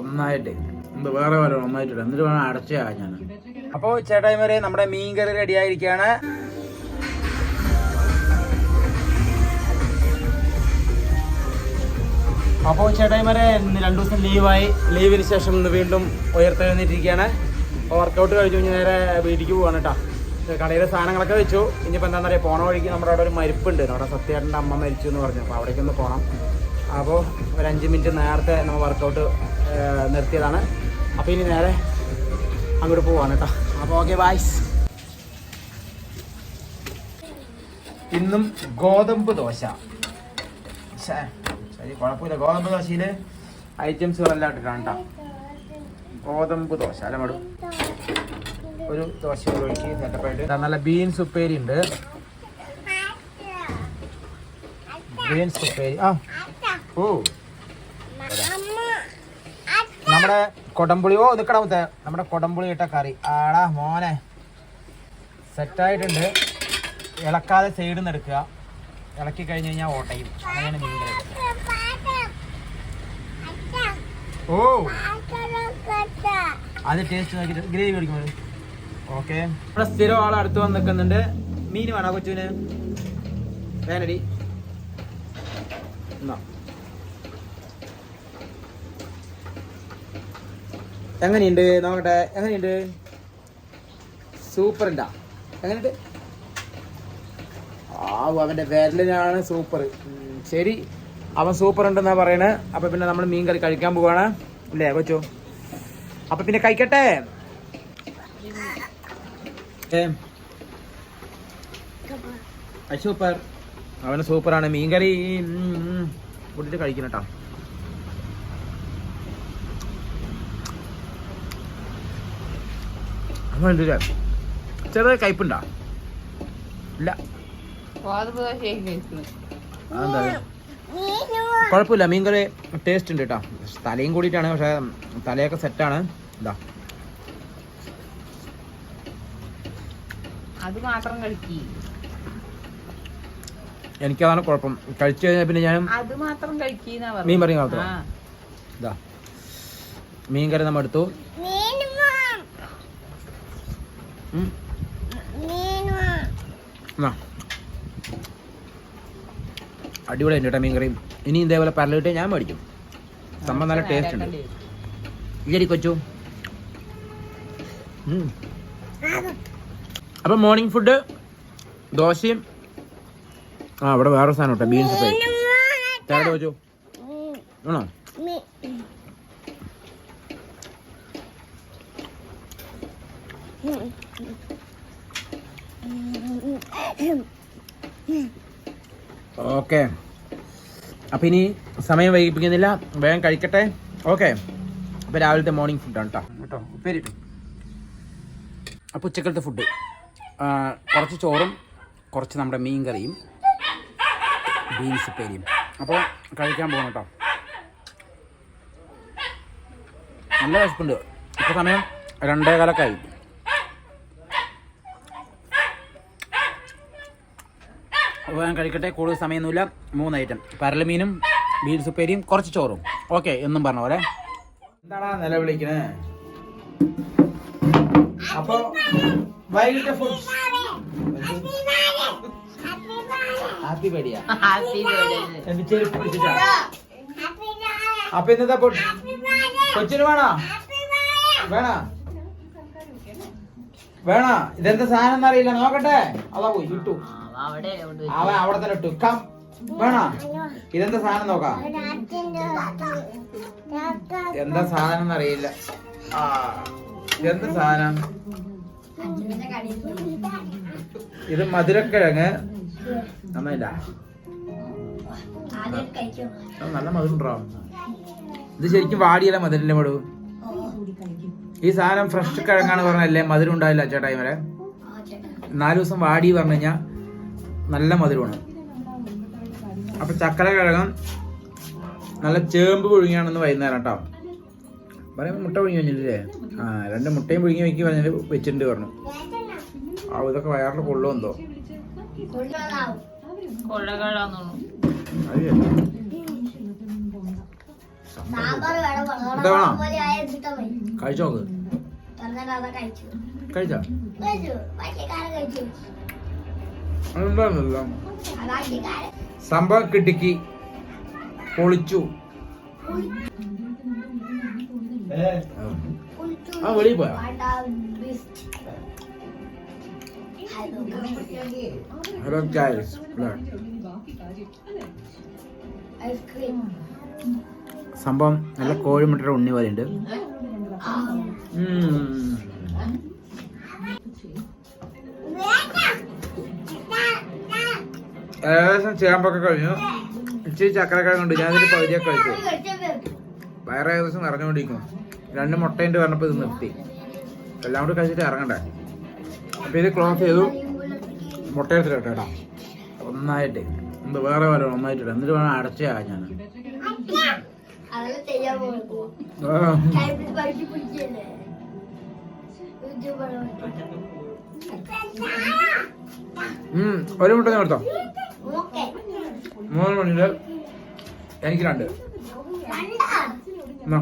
ഒന്നായിട്ട്. എന്ത് വേറെ വേറെ ഒന്നായിട്ടില്ല. എന്നിട്ട് വേണം അടച്ചാ ഞാൻ. അപ്പോൾ ചേട്ടായിമാരെ നമ്മുടെ മീൻ കറി റെഡി ആയിരിക്കുകയാണ് അപ്പോൾ ചേട്ടായിമാരെ ഇന്ന് രണ്ടു ദിവസം ലീവായി ലീവിന് ശേഷം ഇന്ന് വീണ്ടും ഉയർത്തെഴുന്നിട്ടിരിക്കുകയാണ് അപ്പോൾ വർക്കൗട്ട് കഴിഞ്ഞു കഴിഞ്ഞ് നേരെ വീട്ടിലേക്ക് പോവാണ് കേട്ടോ കടയിലെ സാധനങ്ങളൊക്കെ വെച്ചു. ഇനിയിപ്പോൾ എന്താണെന്ന് അറിയാം പോണ വഴിക്ക് നമ്മുടെ അവിടെ ഒരു മരിപ്പുണ്ട്. നമ്മുടെ സത്യേട്ടന്റെ അമ്മ മരിച്ചു എന്ന് പറഞ്ഞു. അപ്പോൾ അവിടേക്കൊന്ന് പോകണം അപ്പോൾ ഒരു അഞ്ച് മിനിറ്റ് നേരത്തെ നമ്മൾ വർക്കൗട്ട് നിർത്തിയതാണ്. അപ്പോൾ ഇനി നേരെ അങ്ങോട്ട് പോവാണ് കേട്ടോ അപ്പോൾ ഓക്കെ ബായ്സ് ഇന്നും ഗോതമ്പ് ദോശ. ശരി കുഴപ്പമില്ല. ഗോതമ്പ് ദോശയിൽ ഐറ്റംസുകളെല്ലാം ഇട്ടിട്ടാണ് കേട്ടോ ഗോതമ്പ് ദോശ അല്ല മേഡം ഒരു ദോശ ഒഴിച്ച് സെറ്റപ്പായിട്ട്. നല്ല ബീൻസ് ഉപ്പേരി ഉണ്ട്. ബീൻസ് ഉപ്പേരി. ആ. ഓ നമ്മുടെ കൊടംപുളി ഓ നിക്കടാ മുത്തേ നമ്മുടെ കൊടംപുളി ഇട്ട കറി. ആടാ മോനെ. സെറ്റായിട്ടുണ്ട്. ഇളക്കാതെ സൈഡിൽ നിന്ന് എടുക്കുക. ഇളക്കി കഴിഞ്ഞ് കഴിഞ്ഞാൽ ഓട്ടയും. അങ്ങനെയാണ് മീൻ കറി ഓ. അത് ടേസ്റ്റ് നോക്കിയിട്ട് ഗ്രേവി കഴിക്കുമ്പോൾ ഓക്കെ ഇവിടെ സ്ഥിരം ആൾ അടുത്ത് വന്ന് നിൽക്കുന്നുണ്ട്. മീൻ വേണോ കൊച്ചുവിന് വേനടി എന്നാ. എങ്ങനെയുണ്ട് നോക്കട്ടെ എങ്ങനെയുണ്ട്? സൂപ്പർ ഉണ്ടാ എങ്ങനെയുണ്ട്? ആ അവന്റെ വിരലിനാണ് സൂപ്പർ ശരി. അവൻ സൂപ്പർ ഉണ്ടെന്നാ പറയണേ. അപ്പൊ പിന്നെ നമ്മൾ മീൻ കറി കഴിക്കാൻ പോവാണ്. അല്ലേ കൊച്ചു? അപ്പൊ പിന്നെ കഴിക്കട്ടെ? സൂപ്പർ അവന് സൂപ്പറാണ് മീൻ കറി കൂട്ടിട്ട് കഴിക്കണം കേട്ടോ അവൻ ചെറിയ കയ്പുണ്ടോ? ഇല്ല. കുഴപ്പമില്ല മീൻ കറി ടേസ്റ്റ് ഉണ്ട് കേട്ടോ തലയും കൂടിയിട്ടാണ് പക്ഷെ തലയൊക്കെ സെറ്റാണ് ഇതാ അത് മാത്രം കഴിക്കി. എനിക്കതാണ് കുഴപ്പം. കഴിച്ചു കഴിഞ്ഞാൽ പിന്നെ ഞാൻ അത് മാത്രം കഴിക്കീന്നാ മീൻ മാത്രം. ഇതാ മീൻ കറി നമ്മൾ എടുത്തു. അടിപൊളിയുണ്ട് കേട്ടോ മീൻ കറിയും ഇനി ഇതേപോലെ പരലിട്ട് ഞാൻ മേടിക്കും. സംഭവം നല്ല ടേസ്റ്റ് ഉണ്ട്. ഇല്ലടി കൊച്ചു. അപ്പൊ മോർണിംഗ് ഫുഡ് ദോശയും ആ ഇവിടെ വേറെ സാധനം കേട്ടോ ബീൻസ് ഫ്രൈ ചേട്ടാ കൊച്ചു. ആണോ? ഓക്കെ അപ്പം ഇനി സമയം വൈകിപ്പിക്കുന്നില്ല. വേഗം കഴിക്കട്ടെ. ഓക്കെ അപ്പം രാവിലത്തെ മോർണിംഗ് ഫുഡാണ് കേട്ടോ കേട്ടോ ഉപ്പേരി അപ്പോൾ ഉച്ചക്കലത്തെ ഫുഡ് കുറച്ച് ചോറും കുറച്ച് നമ്മുടെ മീൻ കറിയും ബീൻസ് ഉപ്പേരിയും. അപ്പോൾ കഴിക്കാൻ പോകണം കേട്ടോ നല്ല വിശപ്പുണ്ട്. ഇപ്പോൾ സമയം രണ്ടേ കാലൊക്കെയായി അപ്പോൾ ഞാൻ കഴിക്കട്ടെ കൂടുതൽ സമയമൊന്നുമില്ല. മൂന്ന് ഐറ്റം പരലമീനും ബീൻസ് ഉപ്പേരിയും കുറച്ച് ചോറും. ഓക്കെ എന്നും പറഞ്ഞ പോലെ. എന്താടാ നിലവിളിക്കണേ? അപ്പോ വൈകിട്ട് ഫുഡ് ഹാപ്പി അപ്പൊ ഇന്നത്തെ ഫുഡ് കൊച്ചിന് വേണോ? വേണ? വേണ? ഇതെന്താ സാധനം എന്നറിയില്ല. നോക്കട്ടെ. അതാ പോയി അവിടെ അവൻ അവിടെ തന്നെ ഇട്ടു. കം. വേണ? ഇതെന്താ സാധനം നോക്കാം? എന്താ സാധനം എന്നറിയില്ല. ആ ഇതെന്താ സാധനം? ഇത് മധുരക്കിഴങ്ങ്. നന്നായില്ല? നല്ല മധുരണ്ടോ ഇത് ശരിക്കും വാടിയല്ല മധുരല്ലേ മടു ഈ സാധനം ഫ്രഷ് കിഴങ്ങാണ് പറഞ്ഞല്ലേ? മധുരം ഉണ്ടാവില്ല ചേട്ടായി വരെ നാല് ദിവസം വാടി പറഞ്ഞു കഴിഞ്ഞാൽ നല്ല മധുരമാണ്. അപ്പൊ ചക്കര കിഴങ്ങ് നല്ല ചേമ്പ് പുഴുങ്ങിയാണെന്ന് വൈകുന്നേരം കേട്ടോ. പറയുമ്പോൾ മുട്ട പുഴുങ്ങി കഴിഞ്ഞില്ലേ ആ രണ്ട് മുട്ടയും പുഴുങ്ങി വെക്കി പറഞ്ഞാൽ വെച്ചിട്ടുണ്ട് പറഞ്ഞു. ആ ഇതൊക്കെ വയറിൽ കൊള്ളു എന്തോ? കഴിച്ചോ മതി കഴിച്ചു. സംഭവം കിട്ടിക്ക്. പൊളിച്ചു. ആ വെളിയിൽ പോയാ? ഹലോ ഗൈസ് സംഭവം നല്ല കോഴിമുട്ടയുടെ ഉണ്ണി പോലെ ഉണ്ട് ഏകദേശം ചേമ്പൊക്കെ കഴിഞ്ഞു. ഇച്ചിരി ചക്കരക്കിഴങ്ങ് കണ്ടു ഞാൻ ഇതിന്റെ പകുതിയൊക്കെ കഴിച്ചു. വയറ് ഏകദേശം നിറഞ്ഞുകൊണ്ടിരിക്കും രണ്ട് മുട്ടയുണ്ട് പറഞ്ഞപ്പോൾ ഇത് നിർത്തി. എല്ലാം കൂടി കഴിച്ചിട്ട് ഇറങ്ങണ്ടേ? അപ്പോൾ ഇത് ക്ലോസ് ചെയ്തു. മുട്ട എടുത്തിട്ട് കേട്ടോ ഒന്നായിട്ട്. എന്ത് വേറെ വേറെ ഒന്നായിട്ടില്ല എന്നിട്ട് വേണം അടച്ചാ ഞാൻ. ആ. ഒരു മുട്ട ഓക്കെ മൂന്ന് മണിയിൽ എനിക്ക് രണ്ട് എന്നാ.